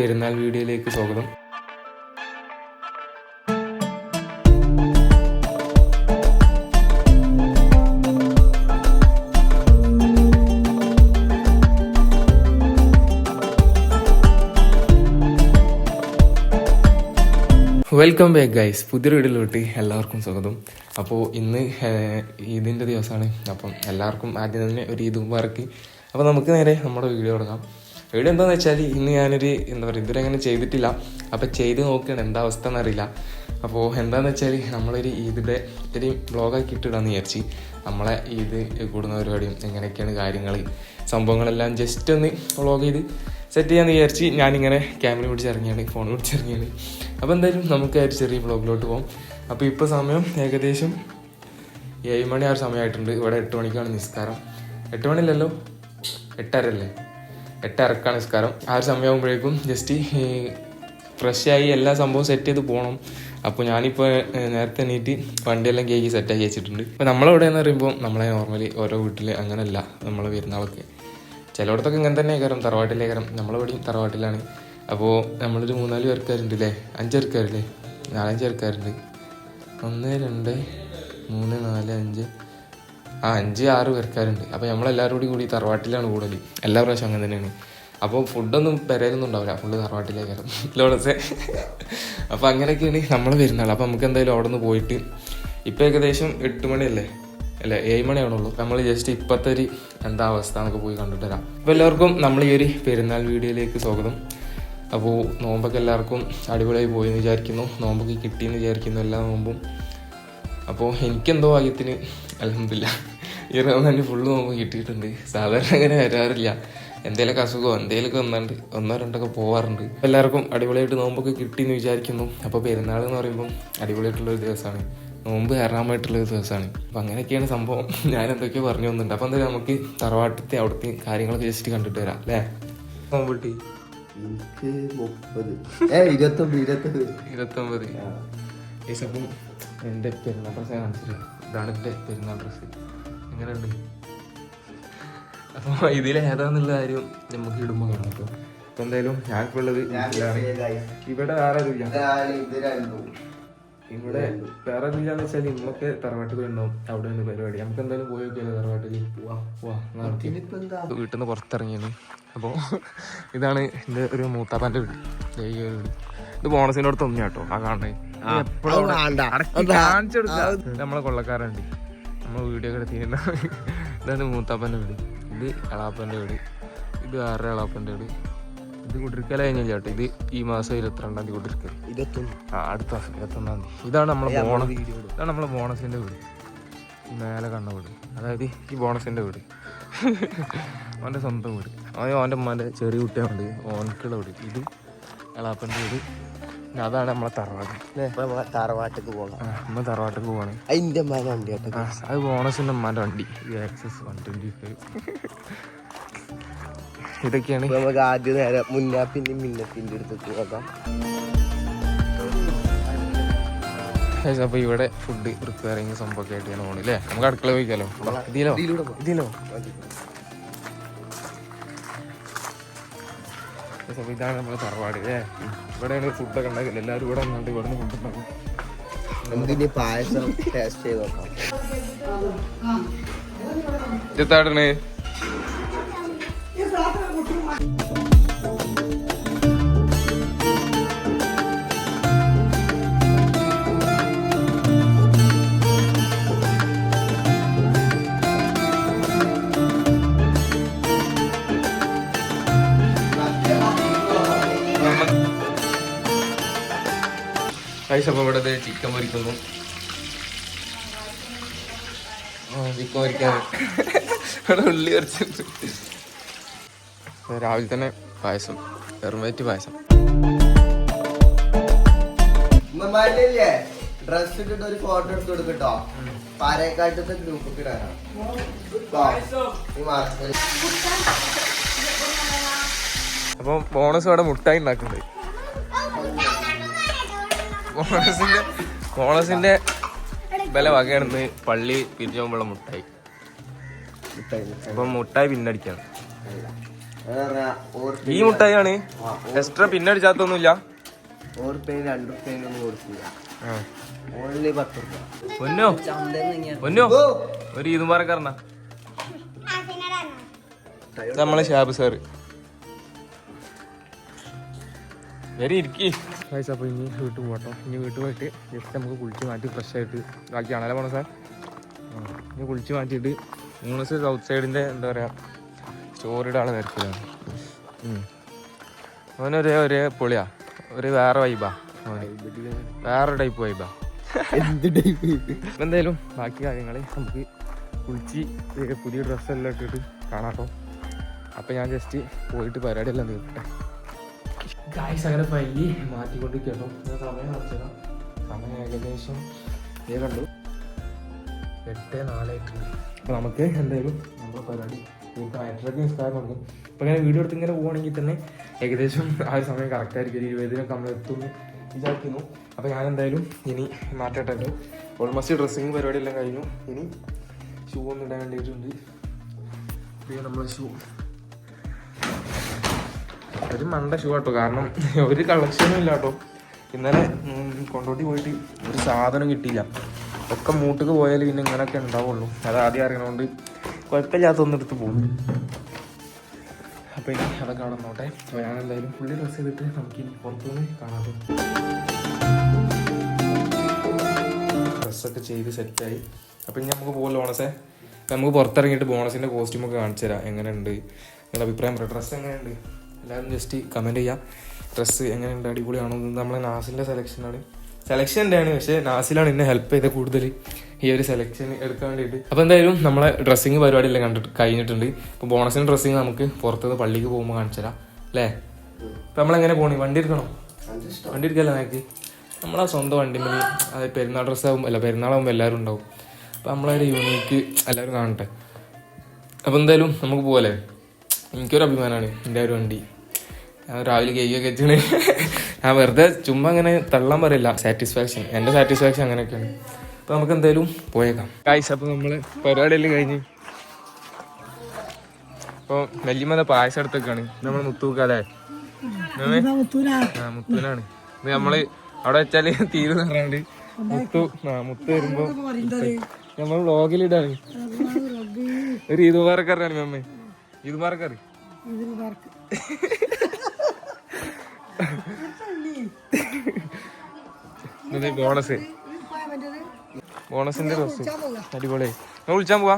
പെരുന്നാൾ വീഡിയോയിലേക്ക് സ്വാഗതം. വെൽക്കം ബാക്ക് ഗൈസ് പുതിയൊരു വീട്ടിലോട്ട് എല്ലാവർക്കും സ്വാഗതം. അപ്പോൾ ഇന്ന് ഈദിന്റെ ദിവസമാണ്. അപ്പം എല്ലാവർക്കും ആദ്യം തന്നെ ഒരു ഈദ് മുബാറക്ക് അപ്പോൾ നമുക്ക് നേരെ നമ്മുടെ വീഡിയോ തുടങ്ങാം. വീഡിയോ എന്താണെന്ന് വെച്ചാൽ ഇന്ന് ഞാനൊരു എന്താ പറയുക ഇതുവരെ അങ്ങനെ ചെയ്തിട്ടില്ല. അപ്പോൾ ചെയ്ത് നോക്കുകയാണ് എന്താ അവസ്ഥ എന്നറിയില്ല അപ്പോൾ എന്താണെന്ന് വെച്ചാൽ നമ്മളൊരു ഈദിന്റെ ഒരു ബ്ലോഗാക്കി ഇട്ടിടാന്ന് വിചാരിച്ച് നമ്മളെ ഈദ് കൂടുന്ന പരിപാടിയും എങ്ങനെയൊക്കെയാണ് കാര്യങ്ങൾ സംഭവങ്ങളെല്ലാം ജസ്റ്റ് ഒന്ന് വ്ളോഗ് ചെയ്ത് സെറ്റ് ചെയ്യാന്ന് വിചാരിച്ച് ഞാനിങ്ങനെ ക്യാമറ പിടിച്ചിറങ്ങിയാണ് ഫോൺ പിടിച്ചിറങ്ങിയാണ്. അപ്പോൾ എന്തായാലും നമുക്ക് ആ ഒരു ചെറിയ വ്ളോഗിലോട്ട് പോകാം അപ്പോൾ ഇപ്പോൾ സമയം ഏകദേശം ഏഴ് മണി ആ ഒരു സമയമായിട്ടുണ്ട്. ഇവിടെ എട്ട് മണിക്കാണ് നിസ്കാരം. എട്ട് മണിയല്ലല്ലോ? എട്ടരല്ലേ എട്ടരക്കാണ് നിസ്കാരം. ആ ഒരു സമയമാകുമ്പോഴേക്കും ജസ്റ്റ് ഫ്രഷ് ആയി എല്ലാ സംഭവവും സെറ്റ് ചെയ്ത് പോകണം അപ്പോൾ ഞാനിപ്പോൾ നേരത്തെ എണീറ്റ് വണ്ടിയെല്ലാം കേക്ക് സെറ്റാക്കി വെച്ചിട്ടുണ്ട്. ഇപ്പോൾ നമ്മളവിടെ എന്ന് പറയുമ്പോൾ നമ്മളെ നോർമലി ഓരോ വീട്ടിൽ അങ്ങനെയല്ല നമ്മൾ പെരുന്നാളൊക്കെ. ചിലയിടത്തൊക്കെ ഇങ്ങനെ തന്നെ കയറും തറവാട്ടിലേ കയറും നമ്മളിവിടെയും തറവാട്ടിലാണ്. അപ്പോൾ നമ്മളൊരു മൂന്നാൽ പേർക്കാരുണ്ട് അല്ലേ അഞ്ച് പേർക്കാരില്ലേ നാലഞ്ച് പേർക്കാരുണ്ട് ഒന്ന് രണ്ട് മൂന്ന് നാല് അഞ്ച് ആ അഞ്ച് ആറ് പേർക്കാരുണ്ട്. അപ്പോൾ നമ്മളെല്ലാവരും കൂടി കൂടി തറവാട്ടിലാണ് കൂടുതൽ എല്ലാ പ്രാവശ്യം അങ്ങനെ തന്നെയാണ്. അപ്പോൾ ഫുഡൊന്നും പെരയിലൊന്നും ഉണ്ടാവില്ല. ഫുള്ള് തറവാട്ടിലേക്ക് ലോഡസേ അപ്പോൾ അങ്ങനെയൊക്കെയാണ് നമ്മൾ വരുന്നത്. അപ്പോൾ നമുക്ക് എന്തായാലും അവിടെ നിന്ന് പോയിട്ട് ഇപ്പോൾ ഏകദേശം എട്ട് മണിയല്ലേ? അല്ല ഏഴ് മണിയാണുള്ളൂ നമ്മൾ ജസ്റ്റ് ഇപ്പോഴത്തെ ഒരു എന്താ അവസ്ഥ എന്നൊക്കെ പോയി കണ്ടിട്ട് വരാം. അപ്പോൾ എല്ലാവർക്കും നമ്മൾ ഈ ഒരു പെരുന്നാൾ വീഡിയോയിലേക്ക് സ്വാഗതം. അപ്പോൾ നോമ്പൊക്കെ എല്ലാവർക്കും അടിപൊളിയായി പോയി എന്ന് വിചാരിക്കുന്നു. നോമ്പൊക്കെ കിട്ടിയെന്ന് വിചാരിക്കുന്നു എല്ലാ നോമ്പും. അപ്പോൾ എനിക്കെന്തോ ഭാഗ്യത്തിന് അലഹമില്ല ഈ തന്നെ ഫുള്ള് നോമ്പ് കിട്ടിയിട്ടുണ്ട്. സാധാരണ അങ്ങനെ വരാറില്ല. എന്തെങ്കിലുമൊക്കെ അസുഖമോ എന്തെങ്കിലുമൊക്കെ വന്നാണ്ട് ഒന്നോ രണ്ടൊക്കെ പോവാറുണ്ട്. എല്ലാവർക്കും അടിപൊളിയായിട്ട് നോമ്പൊക്കെ കിട്ടിയെന്ന് വിചാരിക്കുന്നു. അപ്പോൾ പെരുന്നാൾ എന്ന് പറയുമ്പം അടിപൊളിയായിട്ടുള്ള ഒരു ദിവസമാണ്. നോമ്പ് കയറാമായിട്ടുള്ള ഒരു ദിവസമാണ്. അപ്പം അങ്ങനെയൊക്കെയാണ് സംഭവം. ഞാൻ എന്തൊക്കെയോ പറഞ്ഞു വന്നിട്ടുണ്ട്. അപ്പം എന്തായാലും നമുക്ക് തറവാട്ടത്തെ അവിടുത്തെ കാര്യങ്ങളൊക്കെ ജസ്റ്റ് കണ്ടിട്ട് വരാം അല്ലേ? നോമ്പ് കിട്ടി എനിക്ക് മുപ്പത്. ഏ ഇരുപത്തൊമ്പത് ഇരുപത്തൊമ്പത്. ഇരുപത്തൊമ്പത്. ഏസ് അപ്പം എന്റെ പെരുന്നാൾ പ്രശ്നം ഞാൻ കാണിച്ചില്ല? ഇതാണ് എന്റെ പെരുന്നാൾ ഡ്രസ്സ്. ഇങ്ങനെയുണ്ട് അപ്പോൾ ഇതിൽ ഏതാന്നുള്ള കാര്യം നമുക്ക് ഇടുമ്പോൾ കാണാം കേട്ടോ. അപ്പോൾ എന്തായാലും ഞാനിപ്പോൾ ഉള്ളത് ഇവിടെ വേറെ ഇവിടെ വേറെ ഇല്ലാന്ന് വെച്ചാൽ ഇമ്മൊക്കെ തറവാട്ടിൽ ഉണ്ടാവും അവിടെ നിന്ന് പരിപാടി. നമുക്ക് എന്തായാലും പോയി നോക്കിയാലോ തറവാട്ടിൽ പോവാ. വീട്ടിൽ നിന്ന് പുറത്തിറങ്ങിയാണ്. അപ്പോൾ ഇതാണ് എന്റെ ഒരു മൂത്താപ്പാന്റെ വീട്. ഇത് ബോണസിന്റെ അടുത്ത് ഒന്നും കേട്ടോ ആ കാണണേ നമ്മളെ കൊള്ളക്കാരുണ്ട് നമ്മൾ വീഡിയോ ഒക്കെ എടുത്തിരുന്ന ഇതാണ് മൂത്താപ്പന്റെ വീട്. ഇത് എളാപ്പന്റെ വീട്. ഇത് വേറെ എളാപ്പന്റെ വീട്. ഇത് കുടിരിക്കല കഴിഞ്ഞ ചേട്ടാ ഇത് ഈ മാസം ഇരുപത്തിരണ്ടാം തീയതി കുടിരിക്കൽ ആ അടുത്ത മാസം ഇരുപത്തൊന്നാം തീയതി. ഇതാണ് നമ്മളെ ബോണസ്. ഇതാണ് നമ്മളെ ബോണസിന്റെ വീട്. മേലെ കണ്ണ വീട്. അതായത് ഈ ബോണസിന്റെ വീട്. അവന്റെ സ്വന്തം വീട്. അവൻ അവന്റെ ഉമ്മാന്റെ ചെറിയ കുട്ടിയാണ് ഓനക്കുള്ള വീട്. ഇത് എളാപ്പന്റെ വീട്. അതാണ് നമ്മളെ തറവാട് നമ്മളെ തറവാട്ടിക്ക് പോകാം നമ്മൾ തറവാട്ടിൽ പോകണം അതിന്റെ മല വണ്ടി കേട്ടോ. അത് ബോണസിന്റെ ഉമ്മാന്റെ വണ്ടി ആക്സസ് വൺ ട്വന്റി ഫൈവ് ഇതൊക്കെയാണ്. നമുക്ക് ആദ്യം നേരെ മുന്നാ പിന്നെ മിന്നത്തിന്റെ അടുത്തേക്ക് പോകാം. അപ്പൊ ഇവിടെ ഫുഡ് പ്രിപ്പയറിങ് സംഭവമൊക്കെ ആയിട്ട് ഞാൻ അല്ലേ നമുക്ക് അടുക്കള പോയിക്കാലോ. ഇതിലോ. ഇതിലോ? മതി. ഗൈസ്, അപ്പൊ ഇതാണ് നമ്മളെ തറവാട് അല്ലേ ഇവിടെയാണ് ഫുഡൊക്കെ ഉണ്ടാക്കില്ല എല്ലാവരും ഇവിടെ വന്നിട്ട് ഇവിടെ നിന്ന് ഫുഡ് ഉണ്ടാക്കും നമുക്കിനി പായസം ടേസ്റ്റ് ചെയ്ത് നോക്കാം. ചെത്താടണ് അപ്പൊ ഇവിടെ ചിക്കൻ പൊരിക്കുന്നു. ചിക്കൻ പൊരിക്കാൻ. ഇവിടെ ഉള്ളി കുറച്ചിട്ട് രാവിലെ തന്നെ പായസം. വെറുമേറ്റ് പായസം. ഡ്രസ് ഇട്ടിട്ട് ഒരു ഫോട്ടോ എടുത്ത് കൊടുക്കട്ടോ പാരക്കാട്ടത്തെ ഗ്രൂപ്പ് ഇടാനാ. അപ്പം മാസത്തിൽ അപ്പൊ ബോണസ് അവിടെ മുട്ടായി ഉണ്ടാക്കുന്നുണ്ട്. കോളേജിന്റെ വില വകയാണെന്ന് പള്ളി പിരിഞ്ഞു പോകുമ്പോഴുള്ള മുട്ടായി മുട്ടായി, മുട്ടായി. പിന്നടിക്കാണ്. ഈ മുട്ടായിയാണ് എക്സ്ട്രാ പിന്നടിച്ചാത്തൊന്നുമില്ല. പൊന്നോ? പൊന്നോ? ഒരു ഈതുമാറക്കാരനാ നമ്മളെ ഷാബ് സാറ്. വരി ഇരിക്കി. ഗൈസ് അപ്പോൾ ഇനി വീട്ടിൽ പോകട്ടോ. ഇനി വീട്ടിൽ പോയിട്ട് ജസ്റ്റ് നമുക്ക് കുളിച്ച് മാറ്റി ഫ്രഷ് ആയിട്ട് ബാക്കിയാണല്ലേ പോണ സാർ ഇനി കുളിച്ച് മാറ്റിയിട്ട് മൂന്നസ് സൗത്ത് സൈഡിന്റെ എന്താ പറയുക സ്റ്റോറിയുടെ ആളെ തിരക്കിലാണ് അവനൊരേ ഒരേ പൊളിയാ. ഒരു വേറെ വൈബാ വേറെ ടൈപ്പ് വൈബാ എന്ത് ടൈപ്പ് എന്തായാലും ബാക്കി കാര്യങ്ങൾ നമുക്ക് കുളിച്ച് പുതിയ ഡ്രസ്സെല്ലാം ഇട്ടിട്ട് കാണാട്ടോ. അപ്പം ഞാൻ ജസ്റ്റ് പോയിട്ട് പരിപാടിയെല്ലാം തീർക്കട്ടെ. ഗായ്സ് അങ്ങനെ പല്ലി മാറ്റിക്കൊണ്ടിരിക്കുന്നു. സമയം കാണിച്ചതാ സമയം ഏകദേശം ഏ കണ്ടു. എട്ട് നാലായിട്ടുണ്ട് അപ്പോൾ നമുക്ക് എന്തായാലും നമ്മുടെ പരിപാടി ഇപ്പം തുടങ്ങും അപ്പോൾ ഇങ്ങനെ വീഡിയോ എടുത്ത് ഇങ്ങനെ പോവുകയാണെങ്കിൽ തന്നെ ഏകദേശം ആ ഒരു സമയം കറക്റ്റ് ആയിരിക്കും. ഒരു ഇരുപതിനൊക്കെ നമ്മൾ എത്തുമെന്ന് വിചാരിക്കുന്നു. അപ്പോൾ ഞാൻ എന്തായാലും ഇനി മാറ്റട്ടെ ഓൾമോസ്റ്റ് ഡ്രസ്സിങ് പരിപാടി എല്ലാം കഴിഞ്ഞു. ഇനി ഷൂ ഒന്നും ഇടാൻ വേണ്ടിയിട്ടുണ്ട്. പിന്നെ നമ്മൾ ഷൂ ഒരു മണ്ട ഷൂ ആട്ടോ. കാരണം ഒരു കളക്ഷനും ഇല്ല കേട്ടോ ഇന്നലെ കൊണ്ടോട്ടി പോയിട്ട് ഒരു സാധനം കിട്ടിയില്ല. ഒക്കെ മൂട്ടുക്ക് പോയാൽ പിന്നെ ഇങ്ങനെയൊക്കെ ഉണ്ടാവുള്ളൂ. അത് ആദ്യം അറിയണോണ്ട് കുഴപ്പമില്ലാത്ത ഒന്നെടുത്ത് പോകും. അപ്പോൾ ഇനി അതൊക്കെ അവിടെ നോട്ടെ അപ്പോൾ ഞാൻ എന്തായാലും ഫുള്ളി ഡ്രസ്സ് ചെയ്തിട്ട് നമുക്ക് ഇനി പുറത്തുനിന്ന് കാണാം ഡ്രസ്സൊക്കെ ചെയ്ത് സെറ്റായി അപ്പോൾ ഇനി നമുക്ക് പോകുമല്ലോ അപ്പോൾ നമുക്ക് പുറത്തിറങ്ങിയിട്ട് ബോണസിന്റെ കോസ്റ്റ്യൂമൊക്കെ കാണിച്ചു തരാം എങ്ങനെയുണ്ട്? നിങ്ങളുടെ അഭിപ്രായം ഡ്രസ്സ് എങ്ങനെയുണ്ട്? എല്ലാവരും ജസ്റ്റ് കമന്റ് ചെയ്യാം. ഡ്രസ്സ് എങ്ങനെയുണ്ട്? അടിപൊളിയാണോ? നമ്മളെ നാസിന്റെ സെലക്ഷനാണ് സെലക്ഷൻ ആണ് പക്ഷേ നാസിലാണ് എന്നെ ഹെൽപ്പ് ചെയ്തത് കൂടുതൽ ഈ ഒരു സെലക്ഷൻ എടുക്കാൻ വേണ്ടിയിട്ട്. അപ്പോൾ എന്തായാലും നമ്മളെ ഡ്രസ്സിങ് പരിപാടിയെല്ലാം കണ്ടിട്ട് കഴിഞ്ഞിട്ടുണ്ട്. ഇപ്പോൾ ബോണസിന്റെ ഡ്രസ്സിങ് നമുക്ക് പുറത്തുനിന്ന് പള്ളിക്ക് പോകുമ്പോൾ കാണിച്ചു തരാം. അല്ലേ? ഇപ്പം നമ്മളെങ്ങനെ പോണി? വണ്ടി എടുക്കണോ? വണ്ടി എടുക്കല്ലേ നിനക്ക്? നമ്മളെ സ്വന്തം വണ്ടി മതി. അത് പെരുന്നാൾ ഡ്രസ്സാകും അല്ല പെരുന്നാളാകുമ്പോൾ എല്ലാവരും ഉണ്ടാവും. അപ്പോൾ നമ്മളൊരു യൂണിക്ക് എല്ലാവരും കാണട്ടെ. അപ്പോൾ എന്തായാലും നമുക്ക് പോകല്ലേ എനിക്കൊരു അഭിമാനമാണ് എന്റെ ഒരു വണ്ടി. ഞാൻ രാവിലെ കേക്കൊക്കെ വെച്ചാണ് ഞാൻ വെറുതെ ചുമ്മാ അങ്ങനെ തള്ളാൻ പറയില്ല. സാറ്റിസ്ഫാക്ഷൻ എന്റെ സാറ്റിസ്ഫാക്ഷൻ അങ്ങനെയൊക്കെയാണ്. അപ്പോൾ നമുക്ക് എന്തായാലും പോയേക്കാം. കായ്സ് അപ്പോൾ നമ്മൾ പരിപാടിയെല്ലാം കഴിഞ്ഞ്. അപ്പോൾ വല്യമ്മ പായസം എടുത്തൊക്കെയാണ്. നമ്മൾ മുത്തൂക്കാലേ മുത്തൂനാണ്. ഇത് നമ്മൾ അവിടെ വെച്ചാൽ തീരുന്ന പറഞ്ഞാണ്ട് മുത്തു ആ മുത്ത് വരുമ്പോ നമ്മൾ വ്ളോഗിലിടാണ് ഒരു ഇതുപോലെ മുബാറക്കറിയാണ് മമ്മ. ഈദ് മുബാറക്കറി ബോണസ് ബോണസിന്റെ ഡ്രസ് അടിപൊളിയായി നമ്മൾ വിളിച്ചാൻ പോവാ?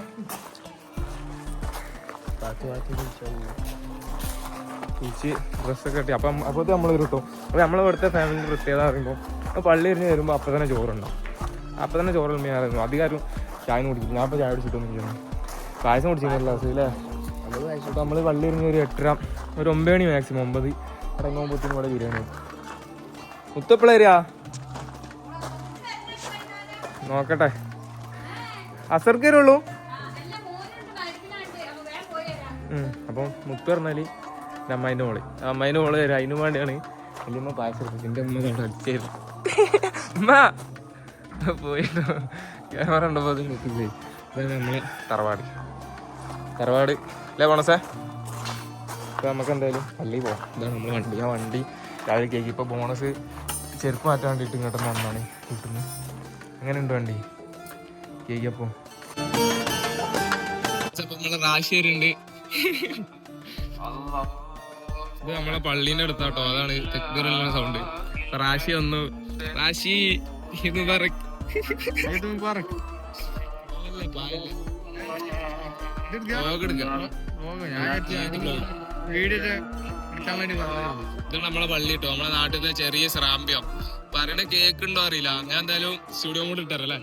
ചേച്ചി ഡ്രസ്സൊക്കെ കെട്ടി. അപ്പം അപ്പോൾ നമ്മൾ കിട്ടും. അപ്പോൾ നമ്മളെ ഇവിടുത്തെ ഫാമിലി പ്രത്യേകത പറയുമ്പോൾ അപ്പോൾ പള്ളി എറിഞ്ഞ് വരുമ്പോൾ അപ്പം തന്നെ ചോറുണ്ടാവും അപ്പം തന്നെ ചോറ് മീനായിരുന്നു അധികാരം ചായ കുടിക്കും ഞാൻ ഇപ്പോൾ ചായ കുടിച്ചിട്ടൊന്നും ചെയ്യുന്നു പായസം കുടിച്ചിരുന്നല്ലോ അല്ലേ അപ്പോൾ നമ്മൾ വള്ളി ഇറങ്ങി ഒരു എട്ടര ഒരു ഒമ്പത് മണി മാക്സിമം ഒമ്പത്. ഇറങ്ങുമ്പോഴത്തേനും ഇവിടെ ബിരിയാണി മുത്തപ്പിളരാ നോക്കട്ടെ. അസർക്ക് ഉള്ളൂ ഉം. അപ്പം മുത്ത് പറഞ്ഞാൽ എന്റെ അമ്മേന്റെ മോൾ. അമ്മേന്റെ മോൾ തരാം അതിനു വേണ്ടിയാണ്. വല്യമ്മ പായസം എന്റെ അമ്മ അവിടെ അടിച്ചായിരുന്നു അമ്മ പോയിട്ടോ ക്യാമറ ഉണ്ടപ്പോൾ അത് നമ്മളെ തറവാട്. തറവാട്. അല്ലേ പോണസേ? അപ്പോൾ നമുക്ക് എന്തായാലും പള്ളി പോവാം. ഇതാണ് നമ്മൾ വണ്ടി ആ വണ്ടി രാവിലെ കേക്ക് ഇപ്പോൾ ബോണസ് ചെരുപ്പ് മാറ്റാൻ വേണ്ടിയിട്ട് ഇങ്ങോട്ട് വന്നാണ്. കിട്ടുന്നത് എങ്ങനെയുണ്ട് വണ്ടി? കേക്ക് അപ്പോൾ നമ്മളെ റാശിയരുണ്ട് ഇത് നമ്മളെ പള്ളീന്റെ അടുത്താട്ടോ. അതാണ് തെക്കുറല്ല സൗണ്ട് റാശി ഒന്ന് റാശി ഇത് പറ- ഇത് നമ്മളെ പള്ളി കേട്ടോ നമ്മളെ നാട്ടിലെ ചെറിയ ശ്രാമ്പ്യം. പറയണ കേക്കുണ്ടോ അറിയില്ല. ഞാൻ എന്തായാലും സ്റ്റുഡിയോ കൂടെ ഇട്ടറല്ലേ.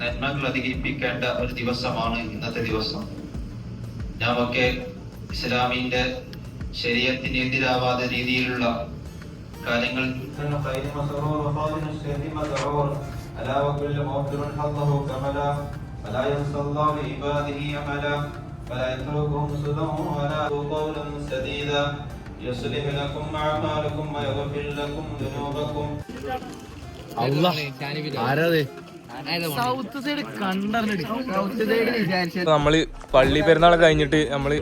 നന്മകൾ അധികരിപ്പിക്കേണ്ട ഒരു ദിവസമാണ് ഇന്നത്തെ ദിവസം. നാമൊക്കെ ഇസ്ലാമിന്റെ ശരീരത്തിന് എതിരാവാത്ത രീതിയിലുള്ള കാര്യങ്ങൾ നമ്മൾ പള്ളി പെരുന്നാൾ കഴിഞ്ഞിട്ട് നമ്മൾ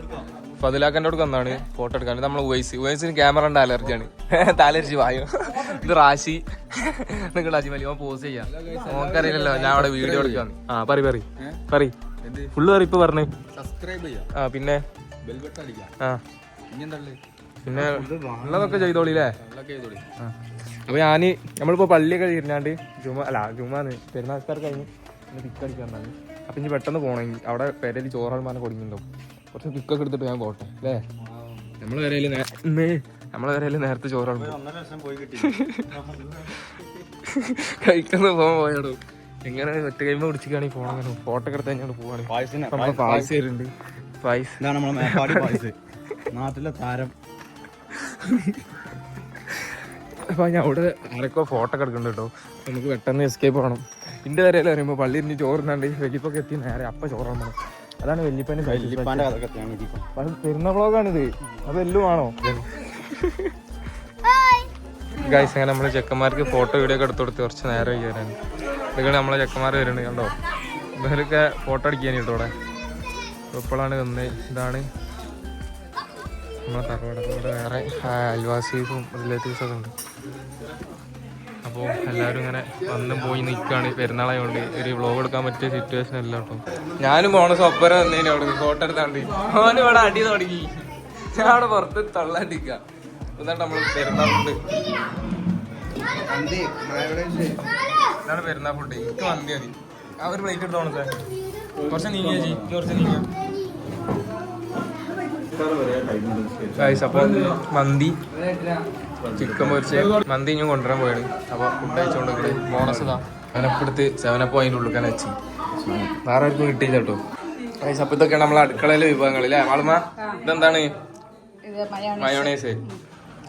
ഫതിലാക്കന്റെ വന്നാണ് ഫോട്ടോ എടുക്കാൻ. നമ്മൾ ഉവൈസ്. ഉവൈസിന് ക്യാമറ ഉണ്ട് അലർജിയാണ്. തലർജി വായോ. ഇത് റാശി. നിങ്ങൾ അജിമലി ഓൻ പോസ് ചെയ്യാം. ഓക്കറിയില്ലല്ലോ ഞാൻ അവിടെ വീഡിയോ എടുക്കാന്ന്. ആ പറ പറ പറ ഫുള്ള് പറ ഇപ്പൊ പറഞ്ഞു. സബ്സ്ക്രൈബ് ചെയ്യാം. ആ പിന്നെ? ബെൽ ബട്ടൺ അടിക്കാം. ആ. പിന്നെ ഉള്ളതൊക്കെ ചെയ്തോളില്ലേ. അപ്പൊ ഞാൻ നമ്മളിപ്പോ പള്ളിയൊക്കെ തീരുന്നാണ്ട് ജുമ അല്ല ജുമാന്ന് പെരുന്നാൾക്കാർ കഴിഞ്ഞ് പിക്ക് അടിക്കാൻ തന്നെ അപ്പൊ ഇനി പെട്ടെന്ന് പോണെങ്കിൽ അവിടെ പെരയിൽ ചോറാൾമാനെ കൊടുക്കുന്നുണ്ടാവും. കുറച്ച് പിക്കൊക്കെ എടുത്തിട്ട് ഞാൻ പോട്ടെ അല്ലേ? നമ്മളെ വരയിൽ നമ്മളെ വരയിൽ നേരത്തെ ചോറാണ്. കഴിക്കുന്ന പോകാൻ പോയാടോ. എങ്ങനെ ഒറ്റ കൈമ പിടിച്ചിക്കാണെങ്കിൽ പോകണം ഫോട്ടോ ഒക്കെ എടുത്ത് കഴിഞ്ഞാൽ പോവാണ്. പായസം നാട്ടിലെ താരം. അപ്പൊ ഞാൻ അവിടെ ആരൊക്കെ ഫോട്ടോ ഒക്കെ എടുക്കുന്നുണ്ട് കേട്ടോ. നമുക്ക് പെട്ടെന്ന് എസ്കേപ്പ് ആവണം ഇന്റെ വരയിൽ പറയുമ്പോൾ പള്ളി ഇനി ചോറുണ്ടാണ്ട് വെല്ലിപ്പൊക്കെ എത്തി നേരെ അപ്പ ചോറാൻ പോകണം അതാണ് വെല്ലിപ്പന്റെ വെല്ലിപ്പാന്റെ ഇരിക്കും പെരുന്ന വ്ളോഗാണിത്. അത് എല്ലാം ആണോ? ഗൈസ് അങ്ങനെ നമ്മൾ ചെക്കന്മാർക്ക് ഫോട്ടോ വീഡിയോ ഒക്കെ എടുത്തു കൊടുത്ത് കുറച്ച് നേരം കയറാൻ ഇതൊക്കെ നമ്മളെ ചെക്കന്മാർ വരുന്നുണ്ട് കണ്ടോ? ഇവരൊക്കെ ഫോട്ടോ അടിക്കാൻ കേട്ടോ ഇവിടെ. ഇപ്പോഴാണ് വന്നത്. ഇതാണ് നമ്മളെ തറവാട്. ഇവിടെ വേറെ അയൽവാസീസും റിലേറ്റീവ്സൊക്കെ ഉണ്ട്. അപ്പോൾ എല്ലാവരും ഇങ്ങനെ വന്നും പോയി നിൽക്കുകയാണ് പെരുന്നാളായതുകൊണ്ട് ഒരു വ്ളോഗ് എടുക്കാൻ പറ്റിയ സിറ്റുവേഷൻ അല്ല കേട്ടോ ഞാനും പോണ സ്വപ്പര വന്നതിന് അവിടെ ഫോട്ടോ എടുത്താണ്ട്. ഓന് ഇവിടെ അടി തുടങ്ങി. ഞാൻ അവിടെ പുറത്ത് തള്ളാണ്ടിരിക്കുക എന്നിട്ട് നമ്മൾ പെരുന്നാൾ ഫുഡ് ഇതാണ് പെരുന്നാൾ ഫുഡ് എനിക്ക് മന്തി മതി. ആ ഒരു പ്ലേറ്റ് എടുത്തോണേ സാർ കുറച്ച് നീങ്ങിയ ജി കുറച്ച് നീങ്ങിയ. അപ്പോൾ മന്തി. ചിക്കൻ പൊരിച്ച് മന്തി ഇനിയും കൊണ്ടുവരാൻ പോയാണ്. അപ്പോൾ ഫുഡ് അയച്ചുകൊണ്ട് ബോണസ് ഇതാ. സെവനപ്പെടുത്ത് സെവനപ്പ് അതിന്റെ ഉള്ളിക്കാൻ വെച്ച് വേറെ ആർക്കും കിട്ടിയില്ല കേട്ടോ. ഗൈസ് അപ്പോൾ ഇതൊക്കെയാണ് നമ്മളെ അടുക്കളയിലെ വിഭവങ്ങൾ അല്ലേ മാളുമ ഇതെന്താണ്? മയോണൈസ്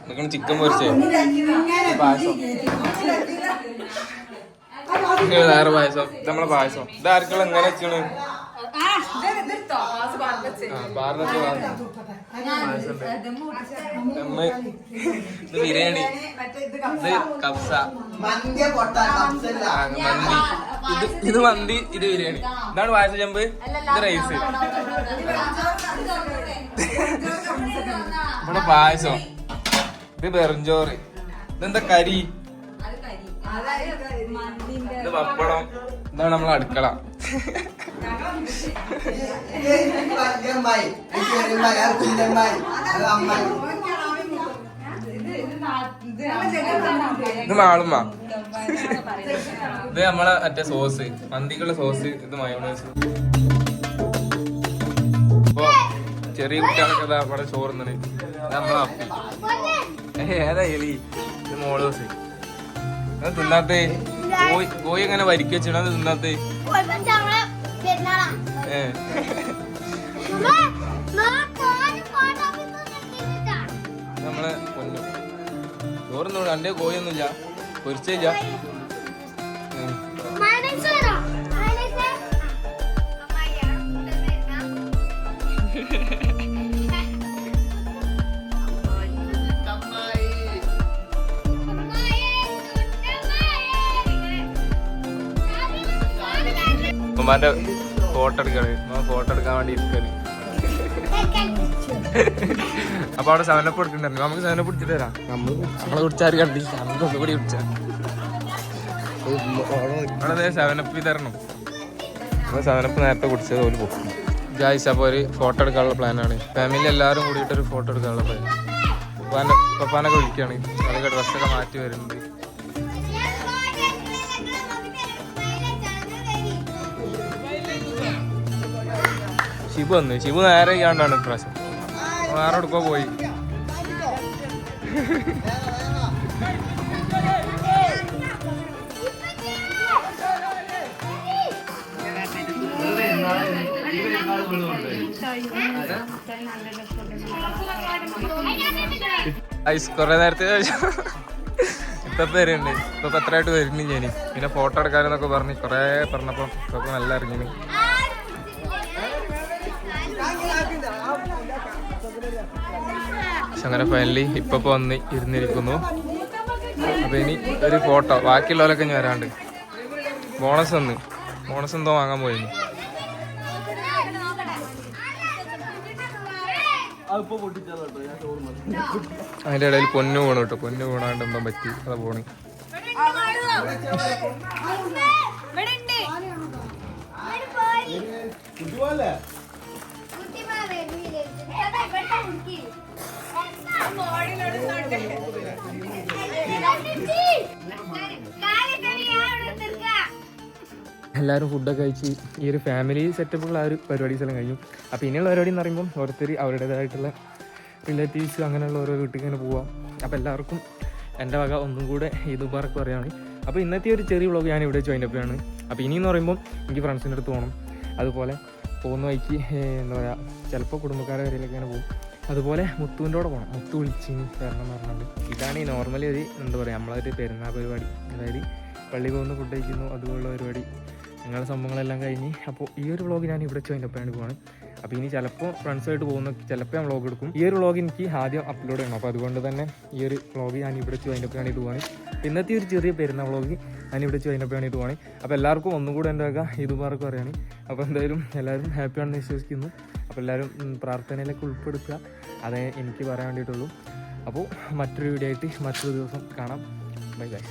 ഇതൊക്കെയാണ് ചിക്കൻ പൊരിച്ചേ പായസം. വേറെ പായസം. നമ്മളെ പായസം. ഇത് ആർക്കുള്ള എങ്ങനെ വെച്ചാണ് ബിരിയാണി കബ്സ മന്തി ഇത് മന്തി ഇത് ബിരിയാണി ഇതാണ് വായസ ചെമ്പ് ഇത് റൈസ് ഇവിടെ പായസം ഇത് വെറുംചോറ് ഇതെന്താ കരി പപ്പടം ഇതാണ് നമ്മൾ അടുക്കള ഇത് മാളുമ്മ ഇത് നമ്മളെ മറ്റേ സോസ് മന്തിക്കുള്ള സോസ് ഇത് മയോണൈസ് അപ്പോ ചെറിയ കുട്ടികളൊക്കെ ഇതാ ചോറുന്നത്. നമ്മളെ അപ്പി. ഏതാ എലി? ഇത് മോൾ മോളോസ് അത് തിന്നാത്തേ. കോയി കോയി എങ്ങനെ വരിക്ക വെച്ചിടാ തിന്നാത്തേ? നമ്മളെ കൊല്ലു ചോറൊന്നും രണ്ടേ കോഴിയൊന്നുമില്ല. പൊരിച്ചില്ല ഉമ്മാന്റെ ഫോട്ടോ എടുക്കാണ്. ഫോട്ടോ എടുക്കാൻ വേണ്ടി ഇരിക്കാണ്. അപ്പൊ അവിടെ സെവനപ്പ് എടുക്കണ്ടായിരുന്നു. നമുക്ക് സെവനപ്പ് എടുത്തിട്ട് തരാം നമ്മളെ കുടിച്ചാൽ കണ്ടില്ല. നമുക്ക് ഒന്നുകൂടി കുടിച്ചാ. അവിടെ സെവനപ്പ് തരണം നമ്മൾ സെവനപ്പ് നേരത്തെ കുടിച്ചത് ഒരു പോകും ജായ്സ് അപ്പോൾ ഒരു ഫോട്ടോ എടുക്കാനുള്ള പ്ലാനാണ് ഫാമിലി എല്ലാവരും കൂടിയിട്ട് ഒരു ഫോട്ടോ എടുക്കാനുള്ള പ്ലാൻ പപ്പാനെ പപ്പാനൊക്കെ വിളിക്കുകയാണ് അതൊക്കെ ഡ്രസ്സൊക്കെ മാറ്റി വരുന്നുണ്ട്. ഷിബു വന്ന്. ഷിബു നേരെ ചെയ്യാണ്ടാണ് ഇപ്രാവശ്യം. വേറെ എടുക്കോ പോയി. ഐസ് കുറെ നേരത്തെ ഇപ്പൊ പേരുണ്ട് ഇപ്പൊ എത്രയായിട്ട് വരുന്നു ഞാൻ പിന്നെ ഫോട്ടോ എടുക്കാനെന്നൊക്കെ പറഞ്ഞ് കൊറേ പറഞ്ഞപ്പോ ഇപ്പൊ നല്ല ഇറങ്ങിന് അങ്ങനെ ഫൈനലി ഇപ്പൊ വന്ന് ഇരുന്നിരിക്കുന്നു. അപ്പൊ ഇനി ഒരു ഫോട്ടോ ബാക്കിയുള്ളവരൊക്കെ ഞാൻ വരാണ്ട്. ബോണസ് ഒന്ന് ബോണസ് എന്തോ വാങ്ങാൻ പോയി അതിന്റെ ഇടയിൽ പൊന്നു വീണു കേട്ടോ. പൊന്നു വീണാണ്ട് എന്തോ പറ്റി. അതാ പോണ്. എല്ലാവരും ഫുഡൊക്കെ കഴിച്ച് ഈ ഒരു ഫാമിലി സെറ്റപ്പുള്ള ആ ഒരു പരിപാടീസ് എല്ലാം കഴിഞ്ഞു. അപ്പോൾ ഇനിയുള്ള പരിപാടി എന്ന് പറയുമ്പോൾ ഓരോരുത്തർ അവരുടേതായിട്ടുള്ള റിലേറ്റീവ്സ് അങ്ങനെയുള്ള ഓരോ വീട്ടിൽ ഇങ്ങനെ പോവാം. അപ്പോൾ എല്ലാവർക്കും എന്റെ വക ഒന്നും കൂടെ ഈദ് മുബാറക്ക് പറയുകയാണ് അപ്പോൾ ഇന്നത്തെ ഒരു ചെറിയ വ്ളോഗ് ഞാൻ ഇവിടെ ജോയിൻ അപ്പ് ആണ് അപ്പോൾ ഇനിയെന്ന് പറയുമ്പോൾ എനിക്ക് ഫ്രണ്ട്സിന്റെ അടുത്ത് പോകണം അതുപോലെ പോകുന്ന വഴിക്ക് എന്താ പറയുക ചിലപ്പോൾ കുടുംബക്കാരെ വരയിലൊക്കെ ഇങ്ങനെ പോകും. അതുപോലെ മുത്തുവിന്റെ കൂടെ പോകണം മുത്തു വിളിച്ച് വരണം എന്ന് പറഞ്ഞുകൊണ്ട് ഇതാണ് ഈ നോർമലി ഒരു എന്താ പറയുക നമ്മളൊരു പെരുന്നാൾ പരിപാടി. അതായത് പള്ളി പോകുന്ന ഫുഡ് കഴിക്കുന്നു അതുപോലുള്ള പരിപാടി. നിങ്ങളുടെ സംഭവങ്ങളെല്ലാം കഴിഞ്ഞ് അപ്പോൾ ഈ ഒരു വ്ളോഗ് ഞാൻ ഇവിടെ വെച്ച് അതിന്റെ പോവാണ്. അപ്പോൾ ഇനി ചിലപ്പോൾ ഫ്രണ്ട്സുമായിട്ട് പോകുന്ന ചിലപ്പോൾ ഞാൻ വ്ളോഗ് എടുക്കും. ഈ ഒരു വ്ളോഗ് എനിക്ക് ആദ്യം അപ്ലോഡ് ചെയ്യണം. അപ്പോൾ അതുകൊണ്ട് തന്നെ ഈ ഒരു വ്ളോഗ് ഞാൻ ഇവിടെ ജോയിൻ അപ്പ് വേണ്ടിയിട്ട് പോവാണ്. ഇന്നത്തെ ഒരു ചെറിയ പെരുന്നാൾ വ്ളോഗ് ഞാൻ ഇവിടെ ജോയിൻ അപ്പ് വേണ്ടിയിട്ട് പോവാണ്. അപ്പോൾ എല്ലാവർക്കും ഒന്നും കൂടെ എന്റെ വക ഇതുമാർക്കും അറിയാണ് അപ്പോൾ എന്തായാലും എല്ലാവരും ഹാപ്പിയാണെന്ന് വിശ്വസിക്കുന്നു. അപ്പോൾ എല്ലാവരും പ്രാർത്ഥനയിലേക്ക് ഉൾപ്പെടുത്തുക. അതേ എനിക്ക് പറയാൻ വേണ്ടിയിട്ടുള്ളൂ. അപ്പോൾ മറ്റൊരു വീഡിയോ ആയിട്ട് മറ്റൊരു ദിവസം കാണാം. Bye bye